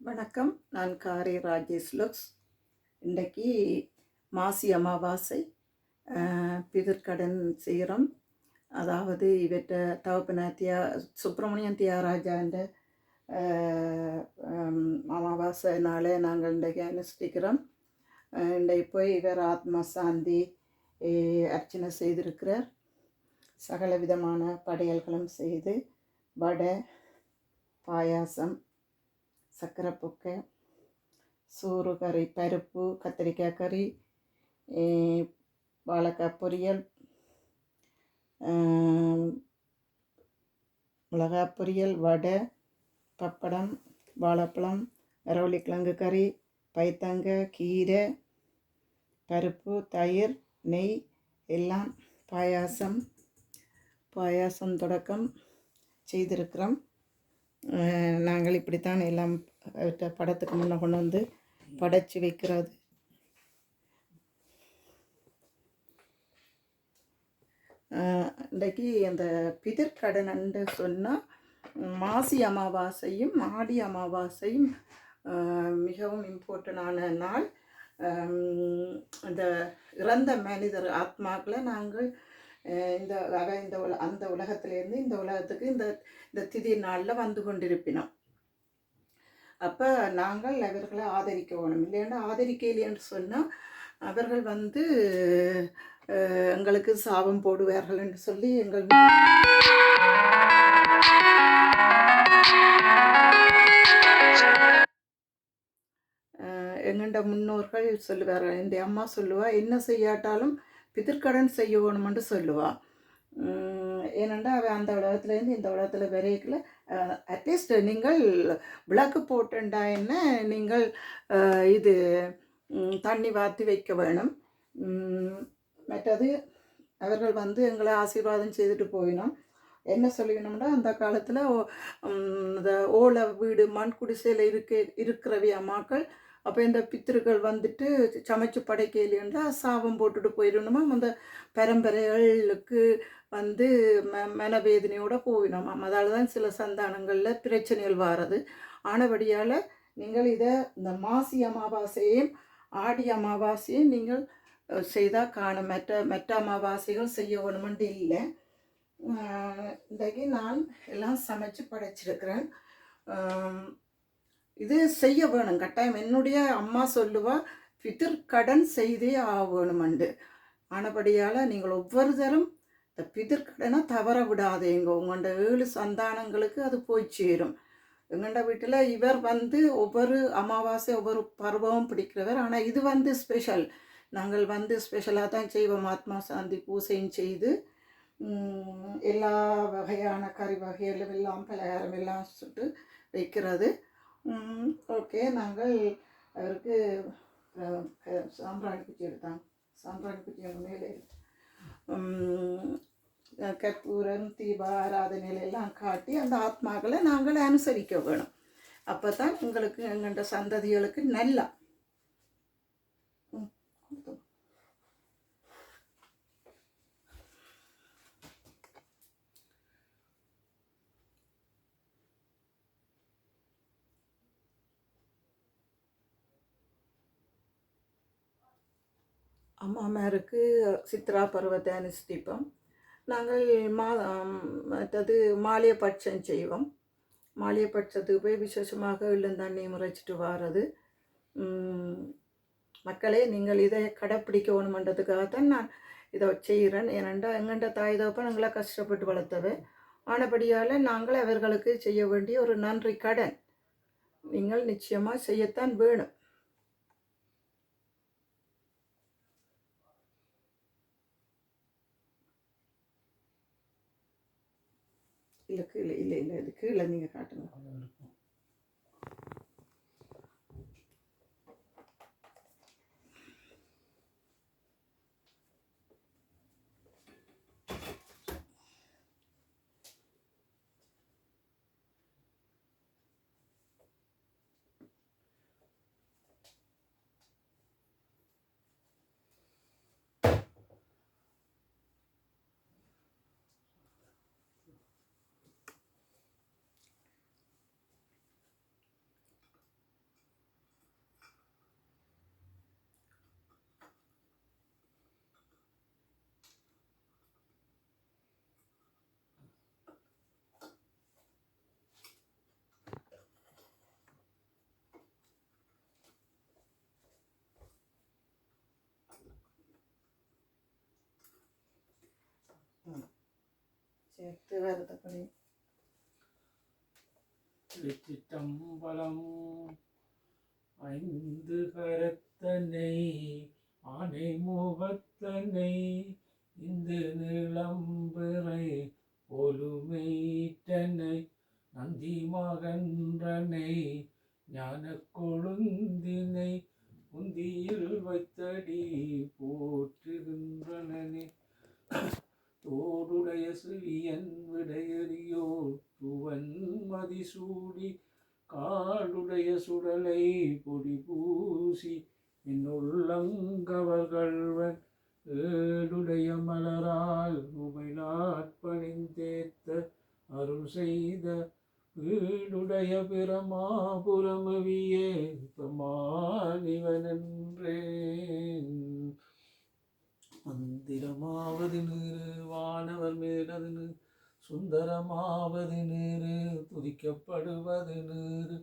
வணக்கம். நான் காரி ராஜேஷ் லுக்ஸ். இன்றைக்கி மாசி அமாவாசை அஹ், செய்கிறோம் அதாவது இவற்றை தவப்பின தியா சுப்பிரமணியன் தியாகராஜான்ற அமாவாசை நாளே நாங்கள் இன்றைக்கு அனுஷ்டிக்கிறோம். இன்றைக்கு போய் இவர் ஆத்மா சாந்தி அர்ச்சனை செய்திருக்கிறார். சகல விதமான படையல்களும் செய்து வடை பாயாசம் சர்க்கரை பொக்கை சோறு கறி பருப்பு கத்திரிக்காய் கறி வாழைக்காய் பொரியல் மிளகா மிளகாய் பொரியல் வடை பப்படம் வாழைப்பழம் அரவள்ளிக்கிழங்கு கறி பைத்தங்க கீரை பருப்பு தயிர் நெய் எல்லாம் பாயாசம் பாயாசம் தொடக்கம் செய்திருக்கிறோம். நாங்கள் இப்படித்தான் எல்லாம் படத்துக்கு முன்னே கொண்டு வந்து படைச்சி வைக்கிறது. இன்றைக்கு அந்த பிதிர்கடனன்று சொன்னால் மாசி அமாவாசையும் ஆடி அமாவாசையும் மிகவும் இம்பார்ட்டண்டான நாள். அந்த இந்த இறந்த மனிதர் ஆத்மாக்களை நாங்கள் இந்த அவ இந்த உல அந்த உலகத்திலேருந்து இந்த உலகத்துக்கு இந்த இந்த திதி நாளில் வந்து கொண்டிருப்பினோம். அப்போ நாங்கள் அவர்களை ஆதரிக்க வேணும் இல்லைன்னா ஆதரிக்கலைன்னு சொன்னால் அவர்கள் வந்து எங்களுக்கு சாபம் போடுவார்கள் என்று சொல்லி எங்கள் எங்கண்ட முன்னோர்கள் சொல்லுவார்கள். என் அம்மா சொல்லுவா என்ன செய்யாட்டாலும் பிதிர்க்கடன் செய்யணும்னு சொல்லுவாள் ஏனென்றால் அவள் அந்த உலகத்துலேருந்து இந்த உலகத்தில் விரைக்கல அட்லீஸ்ட் நீங்கள் விளக்கு போட்டுண்டா என்ன? நீங்கள் இது தண்ணி வாத்தி வைக்க வேணும். மற்றது அவர்கள் வந்து எங்களை ஆசீர்வாதம் செய்துட்டு போயினோம். என்ன சொல்லிக்கணும்னா அந்த காலத்தில் இந்த ஓலை வீடு மண் குடிசையில் இருக்க இருக்கிறவி அம்மாக்கள் அப்போ இந்த பித்திருக்கள் வந்துட்டு சமைச்சு படைக்கலைன்னா சாபம் போட்டுட்டு போயிடணுமா? அந்த பரம்பரைகளுக்கு வந்து ம மனவேதனையோட போயினோம் அதால் தான் சில சந்தானங்களில் பிரச்சனைகள் வாரது. ஆனபடியால் நீங்கள் இதை இந்த மாசி அமாவாசையும் ஆடி அமாவாசையும் நீங்கள் செய்தால் காணும். மற்ற மற்ற அமாவாசைகள் செய்ய வேணுமென்று இல்லை. ஆஹ் இன்றைக்கு நான் எல்லாம் சமைச்சு படைச்சிருக்கிறேன். இது செய்ய வேணும். கட்டாயம் என்னுடைய அம்மா சொல்லுவா பிதிர் கடன் செய்தே ஆகணுமண்டு. ஆனபடியால் நீங்கள் ஒவ்வொரு தரம் இந்த பிதிர்கடனை தவற விடாதேங்க. உங்களோட ஏழு சந்தானங்களுக்கு அது போய் சேரும். எங்கள்ட வீட்டில் இவர் வந்து ஒவ்வொரு அமாவாசை ஒவ்வொரு பருவமும் பிடிக்கிறவர். ஆனால் இது வந்து ஸ்பெஷல். நாங்கள் வந்து ஸ்பெஷலாக தான் செய்வோம். ஆத்மா சாந்தி பூசையும் செய்து எல்லா வகையான கறி வகைகளும் எல்லாம் பலகாரம் எல்லாம் சுட்டு வைக்கிறது. ஓகே நாங்கள் அவருக்கு சாம்பிராணி குச்சி எடுத்தாங்க சாம்பிராணி குச்சி எங்கள் மேலே கற்பூரம் தீப ஆராதனையில எல்லாம் காட்டி அந்த ஆத்மாக்களை நாங்கள் அனுசரிக்க வேணும். அப்போ தான் உங்களுக்கு எங்கள்கிட்ட சந்ததிகளுக்கு நல்லா ம், கொடுத்தோம். அம்மாமாருக்கு சித்ரா பருவத்தை அனுஷ்டிப்போம் நாங்கள் மா மற்றது மாலியபட்சம் செய்வோம். மாலியபட்சத்துக்கு போய் விசேஷமாக இளந்தண்ணி முறைச்சிட்டு வாரது. மக்களே நீங்கள் இதை கடைப்பிடிக்க வேணுமன்றதுக்காகத்தான் நான் இதை செய்கிறேன். ஏனென்றால் எங்கண்ட தாய் தகப்பன் எங்களை கஷ்டப்பட்டு வளர்த்தவை ஆனபடியால் நாங்கள் அவர்களுக்கு செய்ய வேண்டிய ஒரு நன்றி கடன். நீங்கள் நிச்சயமாக செய்யத்தான் வேணும். இல்லை கீழே இல்லை இல்லை இது கீழே நீங்கள் காட்டுங்க. சேர்த்து வருதப்படி திருச்சிற்றம்பலம் ஐந்து கரத்தனை ஆனை முகத்தனை இந்த நிலம்பிறை ஒலுமீட்டனை நந்தி மகன்றனை ஞான கொழுந்தினை உந்தியில் வைத்தடி மாலை பொடி பூசி என்னுள்ளங்கவர்கள்வன் ஏடுடைய மலரால் உமை நாட்பணிந்தேத்த அருள் செய்த வீடுடைய பிரமாபுரமவியே பிரமாணிவனென்றேன் மந்திரமாவது நீரு வானவர் மேலது சுந்தரமாவது நீரு துதிக்கப்படுவது நீரு.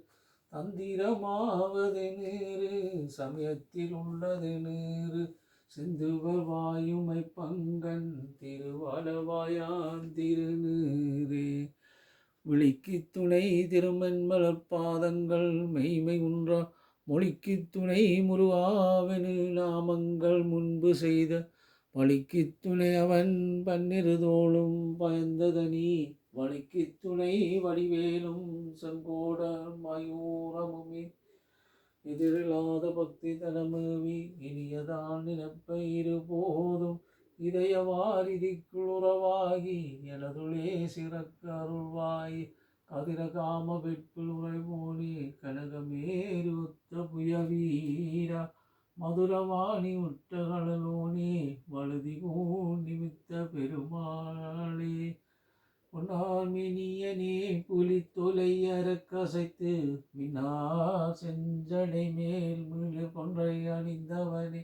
தந்திரமாவது நேரு சமயத்தில் உள்ளது நேரு. சிந்துவர் வாயுமை பங்கன் திருவளவாயான் திருநீரே. விழிக்கு துணை திருமண்மலர் பாதங்கள் மெய்மை உன்றா மொழிக்கு துணை முருவாவெனு நாமங்கள் முன்பு செய்த வழிக்கு துணை அவன் பன்னிருதோளும் பயந்ததனி. வழிக்கு துணை வடிவேலும் செங்கோட மயூரமுமே. எதிரில்லாத பக்தி தனமேவி இனியதான் நினப்ப இருபோதும். இதயவாரிதிக்குள் உறவாகி எனதுளே சிறக்க அருள்வாய். கதிரகாம வெட்பில் உறைமோனி கனகமேருத்த புயவீரா. மதுரவாணி உற்றகடலோனே வழுதி நிமித்த பெருமாளே. பொன்னார்மினியனே புலி தொலை அறக்கசைத்து மினார் செஞ்சடை மேல் முழு கொன்றை அணிந்தவனே.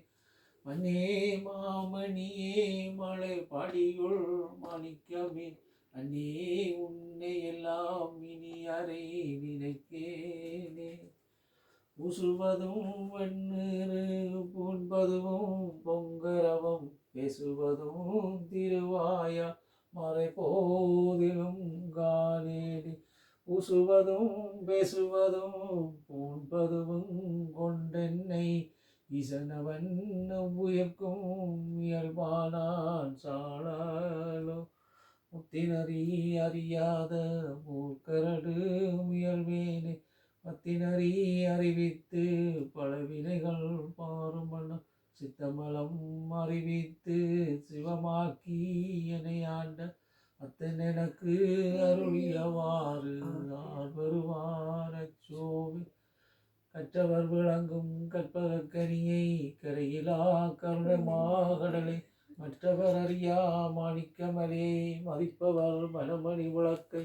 மன்னே மாமணியே மலை படியுள் மாணிக்கமே. அன்னே உன்னை எல்லாம் இனி அறை நினைக்கேனே உசுவதும் வெண்ணீரு பூண்பதும் பொங்கரவம் பேசுவதும் திருவாயா. மறை போதிலும் காலேடி பூசுவதும் பேசுவதும் பூண்பதும் கொண்டென்னை இசனவன் உயர்க்கும் இயல்பானான் சாழலோ முத்தினறி அறியாத மூக்கரடு முயல்வேனே. மத்தினறி அறிவித்து பல வினைகள் பாரும் வண்ணம் சித்தமலம் அறிவித்து சிவமாக்கி என்னை ஆண்ட அத்தன் எனக்கு அருளியவாறு. ஆர்வருவான சோவி கற்றவர் விளங்கும் கற்பகக்கனியை கரையிலா கருணமாகடலை மற்றவர் அறியா மாணிக்கமலே மதிப்பவர் மனமணி விளக்கை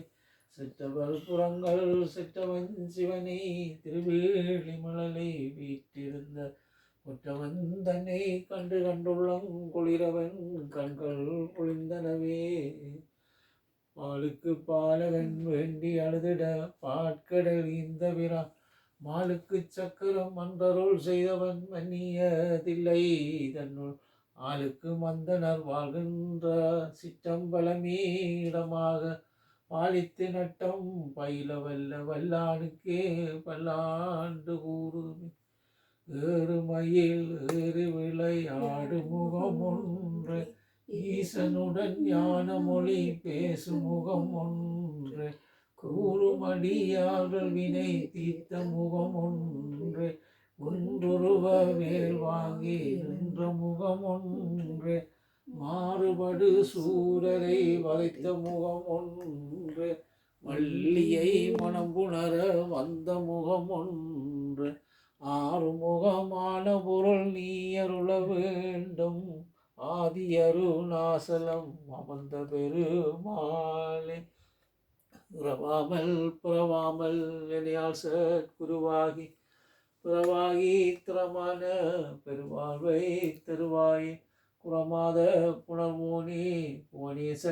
செற்றவர் புறங்கள் செற்றவன் சிவனை திருவேலி மழலை வீட்டிருந்த ஒற்றவன் தன்னை கண்டு கண்டுள்ளம் குளிரவன் கண்கள் குளிர்ந்தனவே. பாலுக்கு பாலகன் வேண்டி அழுதிட பாட்கடல் இந்த விரா. மாலுக்கு சக்கரம் மன்றருள் செய்தவன் மன்னியதில்லை. தன்னுள் ஆளுக்கு மந்தனர் வாழ்கின்ற சிற்றம்பலமீடமாக பாலித்து நட்டம் பயில வல்ல வல்லானுக்கே பல்லாண்டு கூறுமே. ஏறுமையில் ஏறு விளையாடு முகம் ஒன்று ஈசனுடன் ஞான மொழி பேசும் முகம் ஒன்று கூறுமடியார்கள் வினை தீர்த்த முகம் ஒன்று ஒன்றுருவ வேல் வாங்கி நின்ற முகம் ஒன்று மாறுபடு சூரரை வளைத்த முகம் ஒன்று வள்ளியை மனம் புணர வந்த முகம் ஒன்று ஆறுமுகமான பொருள் நீ அருள வேண்டும். ஆதி அருணாசலம் அமர்ந்த பெருமாளே. உறவாமல் புறவாமல் எனையால் சற்குருவாகி புறவாகி திறமான பெருவாழ்வை தருவாய். குரமாத புனர்மோனி புவனேச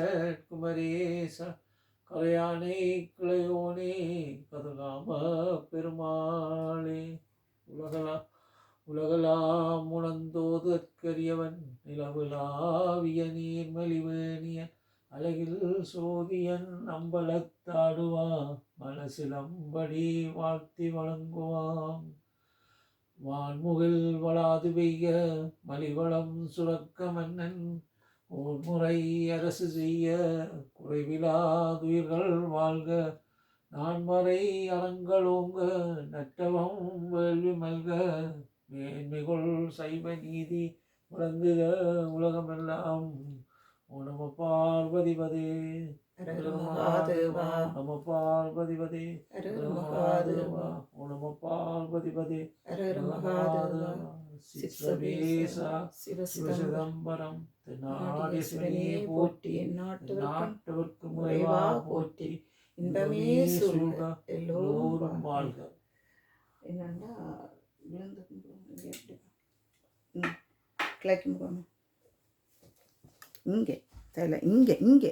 குமரேச கலையானை கிளையோனே கதுகாம பெருமாளே. உலகலா உலகலாம் உணர்ந்தோதற்கரியவன் நிலவுலாவிய நீர்மலிவேணிய அழகில் சோதியன் அம்பலத்தாடுவான் மனசில் அம்படி வாழ்த்தி வழங்குவாம் வான்முகில் வளாது பெய்ய மலிவளம் சுரக்க மன்னன் ஊர்முறை அரசு செய்ய குறைவிலாதுயிர்கள் வாழ்க நான்மறை அறங்களோங்க நட்டவம் வேள்வி மல்க மேன்மைகொள் சைவ நீதி விளங்குக உலகமெல்லாம். நம பார்வதிபதே நம பார்வதிபதே நம பார்வதிபதே சிவசிதம்பரம். போற்றி போற்றி. நாட்டவர்க்கும் நாட்டவர்க்கு முறைவா போற்றி. இன்பமே சூழ்க எல்லோரும் வாழ்க. என்னன்னா விழுந்து இங்கே எப்படி ம். கிழக்கு முகம். இங்கே. தலை இங்கே இங்கே.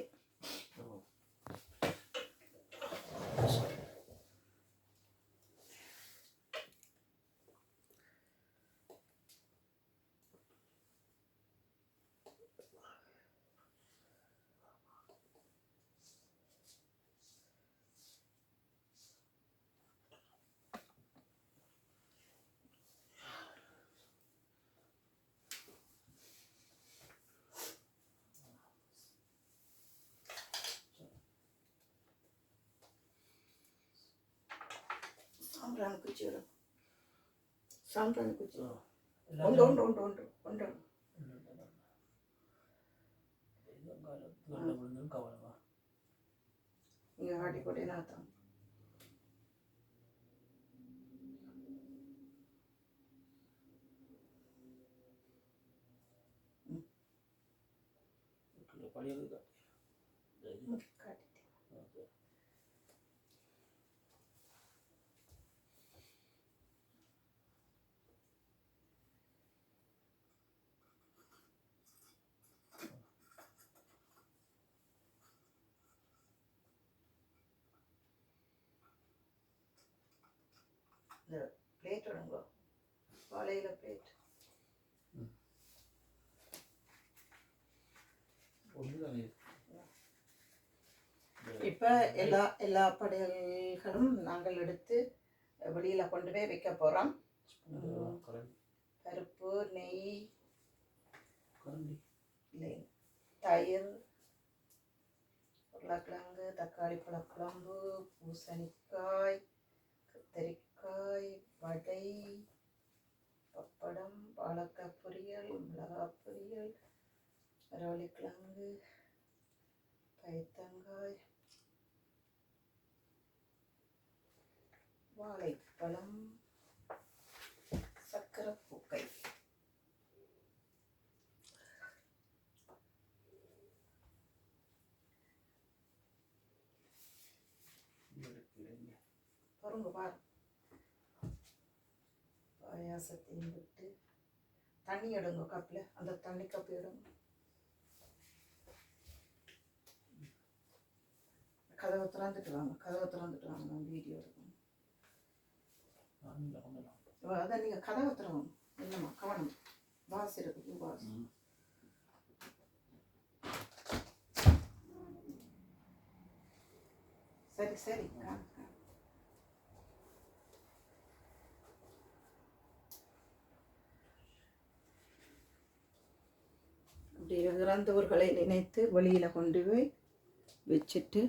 சாம்பிராணி குச்சி விடும் சாம்பிராணி குச்சி உண்டு உண்டு உண்டு உண்டு உண்டு இங்கே ஆடி கொடி இந்த பிளேட் விடுங்கோ வாழையில பிளேட் இப்போ எல்லா எல்லா படையல்களும் நாங்கள் எடுத்து வெளியில் கொண்டு போய் வைக்க போகிறோம் பருப்பு நெய். தயிர் உருளைக்கிழங்கு தக்காளி பழக்குழம்பு பூசணிக்காய் கத்தரிக்காய் வடை பப்படம் வாழைக்காய் பொரியல் மிளகாய் பொரியல் அரவள்ளிக்கிழங்கு பைத்தங்காய் வாழைப்பழம் சக்கரை பூக்கை பொருங்க. பாரு பாயாசத்தையும் விட்டு தண்ணி எடுங்க கப்பில் அந்த தண்ணி கப்பு எடுங்க. கதவை திறந்துட்டு வாங்க. கதவை திறந்துட்டு வாங்க. நான் வீடியோ எடுக்கணும். அதான் நீங்கள் கதவை திறவணும் என்னம்மா கவனம். வாஸ் இருக்கு பூ வாஸ் சரி சரி. இறந்தவர்களை நினைத்து வெளியில் கொண்டு போய் வச்சுட்டு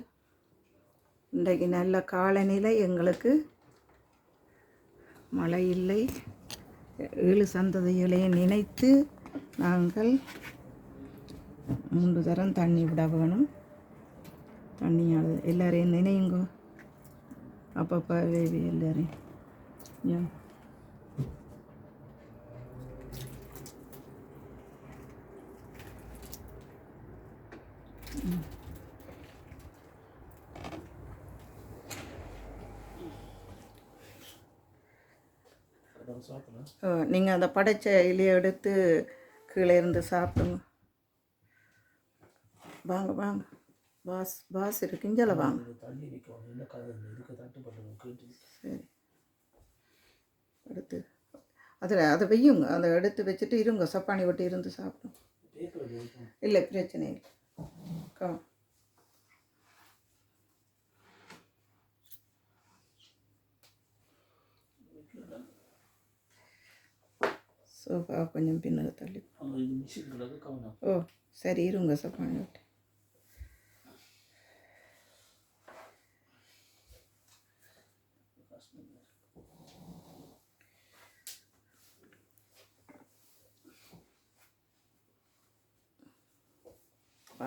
இன்றைக்கு நல்ல காலநிலை எங்களுக்கு. மழை இல்லை. ஏழு சந்ததிகளை நினைத்து நாங்கள் மூன்று தரம் தண்ணி விட வேணும். தண்ணியால் எல்லாரையும் நினையுங்கோ. அப்பப்போ வேவி எல்லாரையும். நீங்கள் அந்த படைச்ச இலையை எடுத்து கீழே இருந்து சாப்பிடுங்க. வாங்க வாங்க. பாஸ் பாஸ் இருக்கு. இஞ்சால வாங்க. சரி. எடுத்து. அதில் அதை வையுங்க அதை எடுத்து வச்சுட்டு இருங்க. சப்பானி ஒட்டி இருந்து சாப்பிடும். இல்லை பிரச்சனை இல்லை. Come. ಸೋಫಾ ಕೊಂಚ ಪಿನ್ನಗ ತಳ್ಳಿ ಓ ಸರಿ ಇರುಂಗ ಸ್ವಲ್ಪ ಮಾಡಿ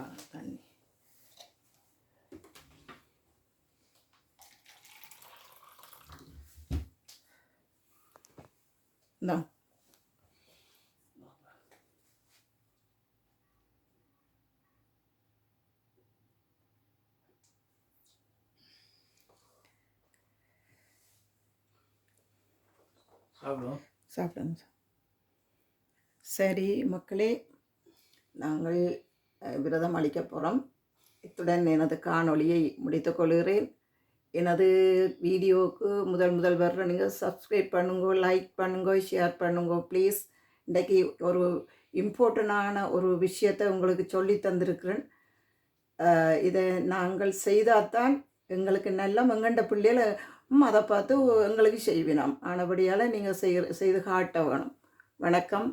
ஓ சரி இருங்க சப்பானி விட்டு வா தண்ணி இந்தா சாப்பிடும் சாப்பிடுங்க சார் சரி மக்களே நாங்கள் அஹ், விரதம் அளிக்க போகிறோம் இத்துடன் எனது காணொளியை முடித்துக் கொள்கிறேன். எனது வீடியோவுக்கு முதல் முதல் வர்ற நீங்கள் சப்ஸ்கிரைப் பண்ணுங்க லைக் பண்ணுங்க ஷேர் பண்ணுங்க ப்ளீஸ் இன்றைக்கி ஒரு இம்பார்ட்டண்டான ஒரு விஷயத்தை உங்களுக்கு சொல்லி தந்திருக்கிறேன். இதை நாங்கள் செய்தால்தான் எங்களுக்கு நல்ல எங்கண்ட பிள்ளைகளும் அதை பார்த்து எங்களுக்கு செய்வினோம். ஆனபடியால் நீங்கள் செய் செய்து காட்ட வேணும். வணக்கம்.